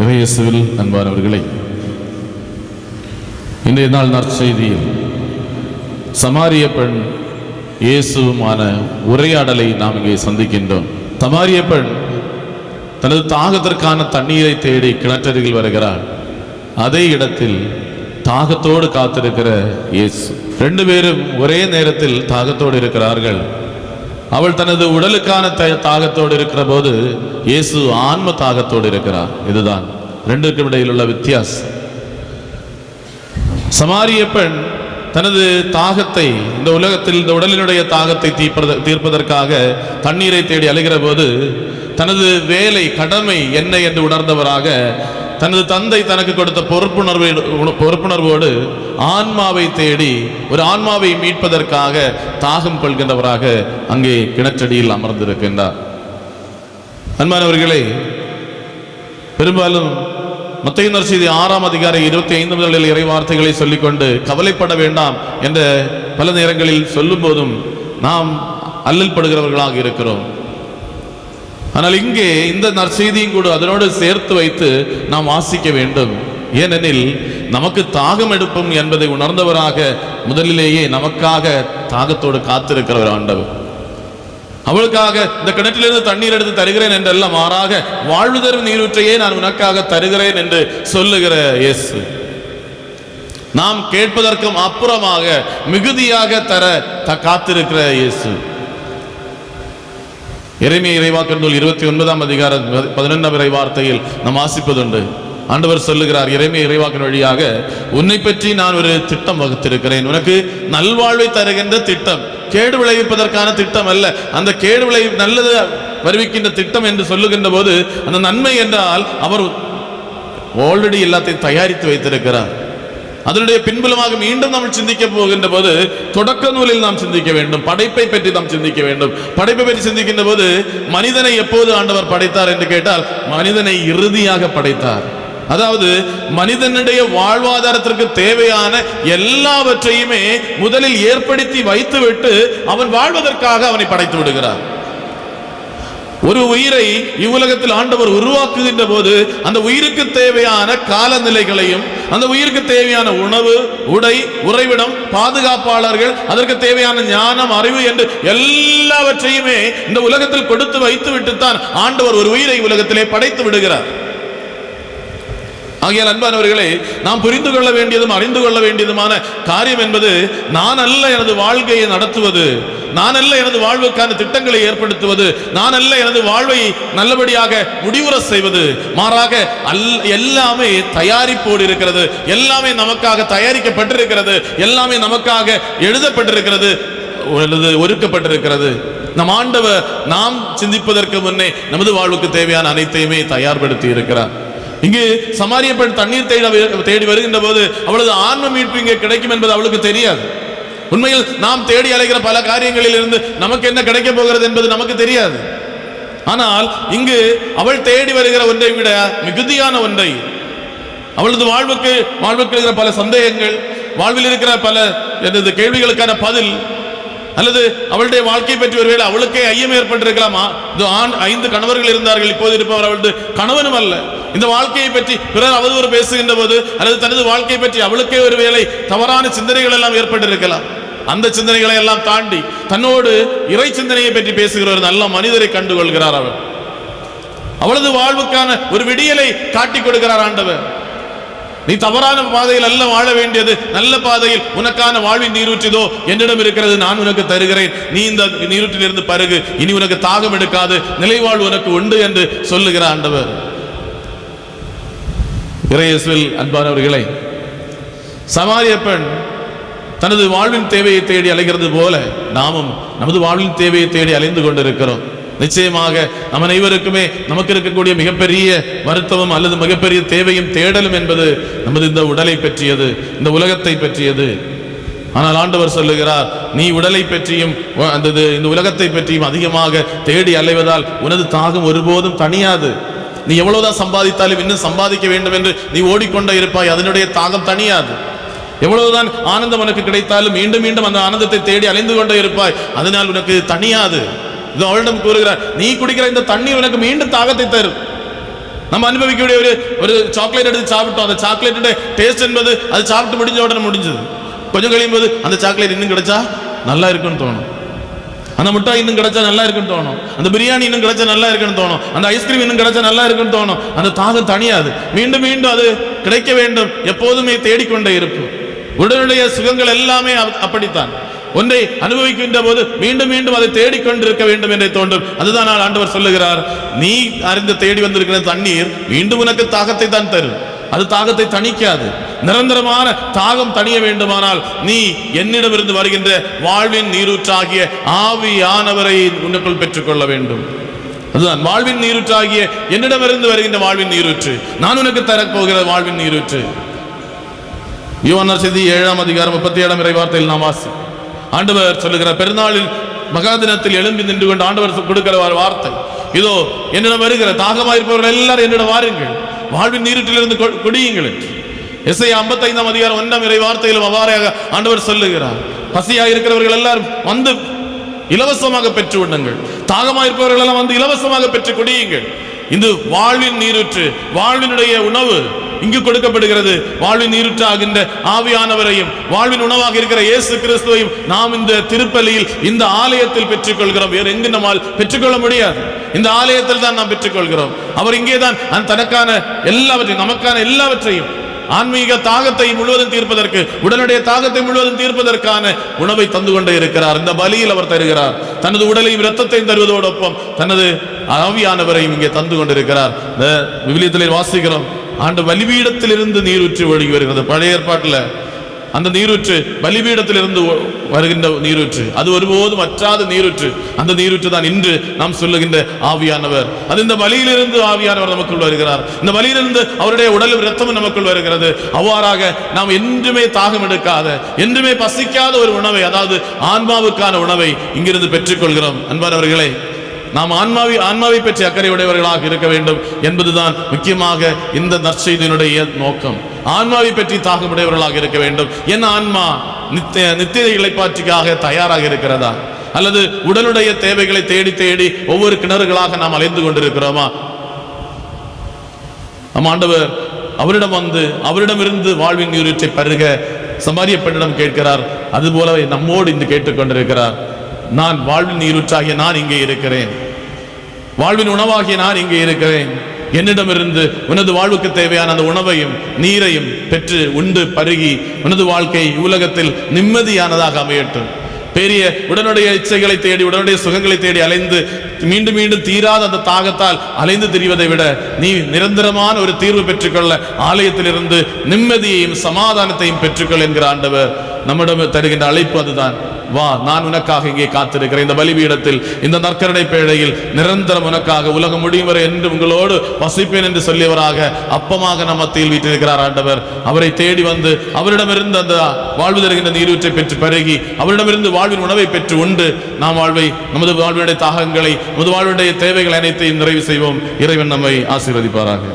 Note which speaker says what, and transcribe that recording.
Speaker 1: இறையசுவில் அன்பானவர்களை இன்றைய நாள் நற்செய்தியில் சமாரிய பெண் இயேசுவுமான உரையாடலை நாம் இங்கே சந்திக்கின்றோம் சமாரிய பெண் தனது தாகத்திற்கான தண்ணீரை தேடி கிணற்றருகில் வருகிறார் அதே இடத்தில் தாகத்தோடு காத்திருக்கிற இயேசு ரெண்டு பேரும் ஒரே நேரத்தில் தாகத்தோடு இருக்கிறார்கள் அவள் தனது உடலுக்கான தாகத்தோடு இருக்கிற போது இயேசு ஆன்ம தாகத்தோடு இருக்கிறார் இதுதான் ரெண்டுக்கும் இடையில் உள்ள வித்தியாசம் சமாரிய பெண் தனது தாகத்தை இந்த உலகத்தில் இந்த உடலினுடைய தாகத்தை தீர்ப்பத தீர்ப்பதற்காக தண்ணீரை தேடி அழுகிற போது தனது வேலை கடமை என்ன என்று உணர்ந்தவராக தனது தந்தை தனக்கு கொடுத்த பொறுப்புணர்வை பொறுப்புணர்வோடு ஆன்மாவை தேடி ஒரு ஆன்மாவை மீட்பதற்காக தாகம் கொள்கின்றவராக அங்கே கிணற்றடியில் அமர்ந்திருக்கின்றார் அன்பானவர்களே பெரும்பாலும் மத்திய நர்சீதி ஆறாம் அதிகாரி இருபத்தி ஐந்து முதலில் இறைவார்த்தைகளை சொல்லிக்கொண்டு கவலைப்பட வேண்டாம் என்ற பல நேரங்களில் சொல்லும் போதும் நாம் அல்லல் படுகிறவர்களாக இருக்கிறோம் ஆனால் இங்கே இந்த நற்செய்தியும் கூட அதனோடு சேர்த்து வைத்து நாம் வாசிக்க வேண்டும் ஏனெனில் நமக்கு தாகம் எடுப்பும் என்பதை உணர்ந்தவராக முதலிலேயே நமக்காக தாகத்தோடு காத்திருக்கிறவர் ஆண்டவர் அவளுக்காக இந்த கிணற்றிலிருந்து தண்ணீர் எடுத்து தருகிறேன் எல்லாம் மாறாக வாழ்வு தரும் நீரூற்றையே நான் உனக்காக தருகிறேன் என்று சொல்லுகிற இயேசு நாம் கேட்பதற்கும் அப்புறமாக மிகுதியாக தர காத்திருக்கிற இயேசு இறைமையை இறைவாக்கின் நூல் இருபத்தி ஒன்பதாம் அதிகாரம் பதினொன்றாம் வார்த்தையில் நாம் ஆசிப்பதுண்டு ஆண்டவர் சொல்லுகிறார் இறைமை இறைவாக்கின் வழியாக உன்னை பற்றி நான் ஒரு திட்டம் வகுத்திருக்கிறேன் உனக்கு நல்வாழ்வை தருகின்ற திட்டம் கேடு விளைவிப்பதற்கான திட்டம் அல்ல அந்த கேடு விளை நல்லது வருவிக்கின்ற திட்டம் என்று சொல்லுகின்ற போது அந்த நன்மை என்றால் அவர் ஆல்ரெடி எல்லாத்தையும் தயாரித்து வைத்திருக்கிறார் அதனுடைய பின்புலமாக மீண்டும் நாம் சிந்திக்க போகின்ற போது தொடக்க நூலில் நாம் சிந்திக்க வேண்டும் படைப்பை பற்றி நாம் சிந்திக்க வேண்டும் படைப்பை பற்றி சிந்திக்கின்ற போது மனிதனை எப்போது ஆண்டவர் படைத்தார் என்று கேட்டால் மனிதனை இறுதியாக படைத்தார் அதாவது மனிதனுடைய வாழ்வாதாரத்திற்கு தேவையான எல்லாவற்றையுமே முதலில் ஏற்படுத்தி வைத்துவிட்டு அவன் வாழ்வதற்காக அவனை படைத்து விடுகிறார் ஒரு உயிரை இவ்வுலகத்தில் ஆண்டவர் உருவாக்குகின்ற போது அந்த உயிருக்கு தேவையான காலநிலைகளையும் அந்த உயிருக்கு தேவையான உணவு உடை உறைவிடம் பாதுகாப்பாளர்கள் அதற்கு தேவையான ஞானம் அறிவு என்று எல்லாவற்றையுமே இந்த உலகத்தில் கொடுத்து வைத்து விட்டுத்தான் ஆண்டவர் ஒரு உயிரை உலகத்திலே படைத்து விடுகிறார் ஆகியால் அன்பானவர்களை நாம் புரிந்து கொள்ள வேண்டியதும் அறிந்து கொள்ள வேண்டியதுமான காரியம் என்பது நான் அல்ல எனது வாழ்க்கையை நடத்துவது நான் அல்ல எனது வாழ்வுக்கான திட்டங்களை ஏற்படுத்துவது நான் அல்ல எனது வாழ்வை நல்லபடியாக முடிவுற செய்வது மாறாக அல் எல்லாமே தயாரிப்போடு இருக்கிறது எல்லாமே நமக்காக தயாரிக்கப்பட்டிருக்கிறது எல்லாமே நமக்காக எழுதப்பட்டிருக்கிறது ஒருக்கப்பட்டிருக்கிறது நம் ஆண்டவர் நாம் சிந்திப்பதற்கு முன்னே நமது வாழ்வுக்கு தேவையான அனைத்தையுமே தயார்படுத்தி இருக்கிறார் இங்கு சமாரிய பெண் தண்ணீர் தேட தேடி வருகின்ற போது அவளது ஆன்ம மீட்பு இங்கே கிடைக்கும் என்பது அவளுக்கு தெரியாது உண்மையில் நாம் தேடி அலைகிற பல காரியங்களில் இருந்து நமக்கு என்ன கிடைக்க போகிறது என்பது நமக்கு தெரியாது ஆனால் இங்கு அவள் தேடி வருகிற ஒன்றை விட மிகுதியான ஒன்றை அவளது வாழ்வுக்கு வாழ்வுக்கு இருக்கிற பல சந்தேகங்கள் வாழ்வில் இருக்கிற பல எனது கேள்விகளுக்கான பதில் அல்லது அவளுடைய வாழ்க்கையை பற்றி ஒருவேளை அவளுக்கே ஐயம் ஏற்பட்டிருக்கலாமா இது ஆண் ஐந்து கணவர்கள் இருந்தார்கள் இப்போது இருப்பவர் அவளுடைய கணவனும் அல்ல இந்த வாழ்க்கையை பற்றி பிறர் அவதூறு பேசுகின்ற போது அல்லது தனது வாழ்க்கையை பற்றி அவளுக்கே ஒரு வேலை தவறான சிந்தனைகள் எல்லாம் ஏற்பட்டிருக்கலாம் அந்த சிந்தனைகளை எல்லாம் தாண்டி தன்னோடு இறை சிந்தனையை பற்றி பேசுகிற ஒரு நல்ல மனிதரை கண்டுகொள்கிறார் அவள் அவளது வாழ்வுக்கான ஒரு விடியலை காட்டி கொடுக்கிறார் ஆண்டவர் நீ தவறான பாதையில் அல்ல வாழ வேண்டியது நல்ல பாதையில் உனக்கான வாழ்வின் நீரூற்றிதோ என்னிடம் இருக்கிறது நான் உனக்கு தருகிறேன் நீ இந்த நீரூற்றிலிருந்து பருகு இனி உனக்கு தாகம் எடுக்காது நிலைவாழ் உனக்கு உண்டு என்று சொல்லுகிற ஆண்டவர் இறையேசுவில் அன்பானவர்களை சமாரிய பெண் தனது வாழ்வின் தேவையை தேடி அலைகிறது போல நாமும் நமது வாழ்வின் தேவையை தேடி அலைந்து கொண்டிருக்கிறோம் நிச்சயமாக நம் அனைவருக்குமே நமக்கு இருக்கக்கூடிய மிகப்பெரிய வருத்தமும் அல்லது மிகப்பெரிய தேவையும் தேடலும் என்பது நமது இந்த உடலை பற்றியது இந்த உலகத்தை பற்றியது ஆனால் ஆண்டவர் சொல்லுகிறார் நீ உடலை பற்றியும் அந்த இந்த உலகத்தை பற்றியும் அதிகமாக தேடி அலைவதால் உனது தாகம் ஒருபோதும் தனியாது நீ எவ்வளவுதான் சம்பாதித்தாலும் இன்னும் சம்பாதிக்க வேண்டும் என்று நீ ஓடிக்கொண்டே இருப்பாய் அதனுடைய தாகம் தனியாது எவ்வளவுதான் ஆனந்தம் உனக்கு கிடைத்தாலும் மீண்டும் மீண்டும் அந்த ஆனந்தத்தை தேடி அலைந்து கொண்டே இருப்பாய் அதனால் உனக்கு தனியாது இது அவளிடம் கூறுகிறார் நீ குடிக்கிற இந்த தண்ணி உனக்கு மீண்டும் தாகத்தை தரும் நம்ம அனுபவிக்கக்கூடிய ஒரு ஒரு சாக்லேட் எடுத்து சாப்பிட்டோம் அந்த சாக்லேட்டோட டேஸ்ட் என்பது அது சாப்பிட்டு முடிஞ்ச உடனே முடிஞ்சது கொஞ்சம் கழியும் போது அந்த சாக்லேட் இன்னும் கிடைச்சா நல்லா இருக்குன்னு தோணும் அந்த முட்டா இன்னும் கிடைச்சா நல்லா இருக்குன்னு தோணும் அந்த பிரியாணி இன்னும் கிடைச்சா நல்லா இருக்குன்னு தோணும் அந்த ஐஸ்கிரீம் இன்னும் கிடைச்சா நல்லா இருக்குன்னு தோணும் அந்த தாகம் தனியாது மீண்டும் மீண்டும் அது கிடைக்க வேண்டும் எப்போதுமே தேடிக்கொண்டே இருக்கும் உடனுடைய சுகங்கள் எல்லாமே அப்படித்தான் ஒன்றை அனுபவிக்கின்ற போது மீண்டும் மீண்டும் அதை தேடிக்கொண்டிருக்க வேண்டும் என்றே தோன்றும் அதுதான் நான் ஆண்டவர் சொல்லுகிறார் நீ அறிந்து தேடி வந்திருக்கிற தண்ணீர் மீண்டும் உனக்கு தாகத்தை தான் தரும் அது தாகத்தை தணிக்காது நிரந்தரமான தாகம் தணிய வேண்டுமானால் நீ என்னிடமிருந்து வருகின்ற வாழ்வின் நீரூற்றாகிய ஆவியானவரை உன்னுக்குள் பெற்றுக்கொள்ள வேண்டும் அதுதான் வாழ்வின் நீரூற்றாகிய என்னிடமிருந்து வருகின்ற வாழ்வின் நீரூற்று நான் உனக்கு தரப்போகிற வாழ்வின் நீரூற்று யுவனர் செய்தி ஏழாம் அதிகாரம் முப்பத்தி ஏழாம் இறை வார்த்தையில் நான் வாசி ஆண்டவர் சொல்லுகிற பெருநாளில் மகாதினத்தில் எழும்பி நின்று கொண்டு ஆண்டவர் கொடுக்கிற வார்த்தை இதோ என்னிடம் வருகிற தாகமாயிருப்பவர்கள் எல்லாரும் என்னிடம் வாருங்கள் வாழ்வின் நீரிட்டிலிருந்து குடியுங்கள் எஸ்ஐ ஐம்பத்தைந்தாம் அதிகாரம் ஒன்றாம் இறை வார்த்தையிலும் அவ்வாறாக ஆண்டவர் சொல்லுகிறார் பசியாக இருக்கிறவர்கள் எல்லாரும் வந்து இலவசமாக பெற்று விடுங்கள் தாகமாயிருப்பவர்கள் இருப்பவர்கள் எல்லாம் வந்து இலவசமாக பெற்று குடியுங்கள் இது வாழ்வின் நீருற்று வாழ்வினுடைய உணவு இங்கு கொடுக்கப்படுகிறது வாழ்வின் நீருற்றாகின்ற ஆவியானவரையும் வாழ்வின் உணவாக இருக்கிற இயேசு கிறிஸ்துவையும் நாம் இந்த திருப்பலியில் இந்த ஆலயத்தில் பெற்றுக்கொள்கிறோம் வேறு எங்கு நம்மால் பெற்றுக்கொள்ள முடியாது இந்த ஆலயத்தில் தான் நாம் பெற்றுக்கொள்கிறோம் அவர் இங்கே தான் தனக்கான எல்லாவற்றையும் நமக்கான எல்லாவற்றையும் ஆன்மீக தாகத்தை முழுவதும் தீர்ப்பதற்கு உடனடிய தாகத்தை முழுவதும் தீர்ப்பதற்கான உணவை தந்து கொண்டே இருக்கிறார் இந்த பலியில் அவர் தருகிறார் தனது உடலையும் இரத்தத்தையும் தருவதோடொപ്പം தனது ஆவியானவரையும் இங்கே தந்து கொண்டிருக்கிறார் இந்த விவிலியத்தில் வாசிக்கிறோம் ஆண்டு இருந்து நீரூற்று ஒழுகி வருகிறது பழைய ஏற்பாட்டில் அந்த நீரூற்று இருந்து வருகின்ற நீரூற்று அது ஒருபோதும் அற்றாத நீரூற்று அந்த நீரூற்று தான் இன்று நாம் சொல்லுகின்ற ஆவியானவர் அது இந்த வழியிலிருந்து ஆவியானவர் நமக்குள் வருகிறார் இந்த வழியிலிருந்து அவருடைய உடலும் ரத்தமும் நமக்குள் வருகிறது அவ்வாறாக நாம் என்றுமே தாகம் எடுக்காத என்றுமே பசிக்காத ஒரு உணவை அதாவது ஆன்மாவுக்கான உணவை இங்கிருந்து பெற்றுக்கொள்கிறோம் அன்பானவர்களே நாம் ஆன்மாவி ஆன்மாவை பற்றி அக்கறை உடையவர்களாக இருக்க வேண்டும் என்பதுதான் முக்கியமாக இந்த நற்செய்தியினுடைய நோக்கம் ஆன்மாவை பற்றி தாகமுடையவர்களாக இருக்க வேண்டும் என் ஆன்மா நித்திய நித்திய இழைப்பாற்றிக்காக தயாராக இருக்கிறதா அல்லது உடலுடைய தேவைகளை தேடி தேடி ஒவ்வொரு கிணறுகளாக நாம் அலைந்து கொண்டிருக்கிறோமா நம் ஆண்டவர் அவரிடம் வந்து அவரிடமிருந்து வாழ்வின் நீரூற்றை பருக சமாரிய பெண்ணிடம் கேட்கிறார் அதுபோலவே நம்மோடு இன்று கேட்டுக்கொண்டிருக்கிறார் நான் வாழ்வின் நீரூற்றாகிய நான் இங்கே இருக்கிறேன் வாழ்வின் உணவாகிய நான் இங்கே இருக்கிறேன் என்னிடமிருந்து உனது வாழ்வுக்கு தேவையான அந்த உணவையும் நீரையும் பெற்று உண்டு பருகி உனது வாழ்க்கை உலகத்தில் நிம்மதியானதாக அமையட்டும் பெரிய உடனுடைய இச்சைகளை தேடி உடனுடைய சுகங்களை தேடி அலைந்து மீண்டும் மீண்டும் தீராத அந்த தாகத்தால் அலைந்து திரிவதை விட நீ நிரந்தரமான ஒரு தீர்வு பெற்றுக்கொள்ள ஆலயத்திலிருந்து நிம்மதியையும் சமாதானத்தையும் பெற்றுக்கொள் என்கிற ஆண்டவர் நம்மிடம் தருகின்ற அழைப்பு அதுதான் வா நான் உனக்காக இங்கே காத்திருக்கிறேன் இந்த பலிபீடத்தில் இந்த நற்கரடை பேழையில் நிரந்தரம் உனக்காக உலகம் முடியும் வரை என்று உங்களோடு வசிப்பேன் என்று சொல்லியவராக அப்பமாக நம் மத்தியில் வீட்டிருக்கிறார் ஆண்டவர் அவரை தேடி வந்து அவரிடமிருந்து அந்த வாழ்வு தருகின்ற நீர்வீற்றை பெற்று பருகி அவரிடமிருந்து வாழ்வின் உணவை பெற்று உண்டு நாம் வாழ்வை நமது வாழ்வினுடைய தாகங்களை நமது வாழ்வினுடைய தேவைகள் அனைத்தையும் நிறைவு செய்வோம் இறைவன் நம்மை ஆசீர்வதிப்பாராக